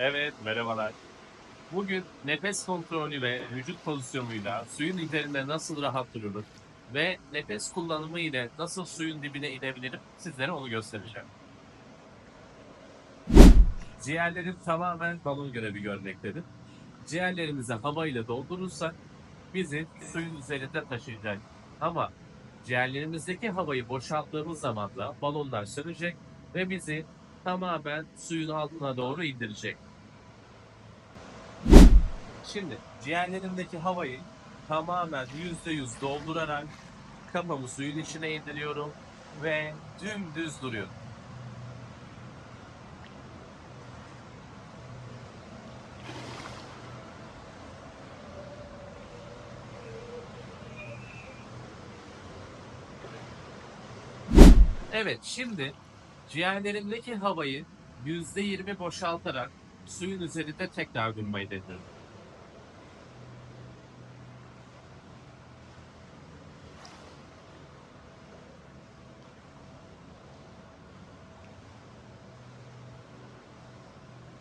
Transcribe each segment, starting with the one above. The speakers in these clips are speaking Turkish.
Evet, merhabalar. Bugün nefes kontrolü ve vücut pozisyonuyla suyun üzerinde nasıl rahat durulur ve nefes kullanımı ile nasıl suyun dibine inebilirim sizlere onu göstereceğim. Ciğerlerim tamamen balon görevi görmektedir. Ciğerlerimizi hava ile doldurursak bizi suyun üzerinde taşıyacak. Ama ciğerlerimizdeki havayı boşalttığımız zaman da balonlar sönecek ve bizi tamamen suyun altına doğru indirecek. Şimdi ciğerlerimdeki havayı tamamen %100 doldurarak kafamı suyun içine indiriyorum ve dümdüz duruyorum. Evet, şimdi ciğerlerimdeki havayı %20 boşaltarak suyun üzerinde tekrar durmayı deniyorum.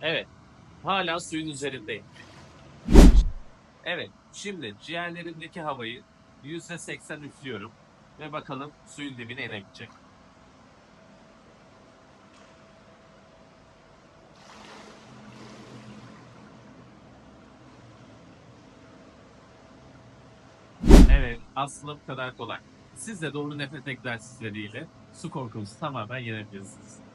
Evet, hala suyun üzerindeyim. Evet, şimdi ciğerlerimdeki havayı %80 üflüyorum ve bakalım suyun dibine inebilecek. Evet, aslında bu kadar kolay. Siz de doğru nefes egzersizleriyle su korkunuzu tamamen yenebilirsiniz.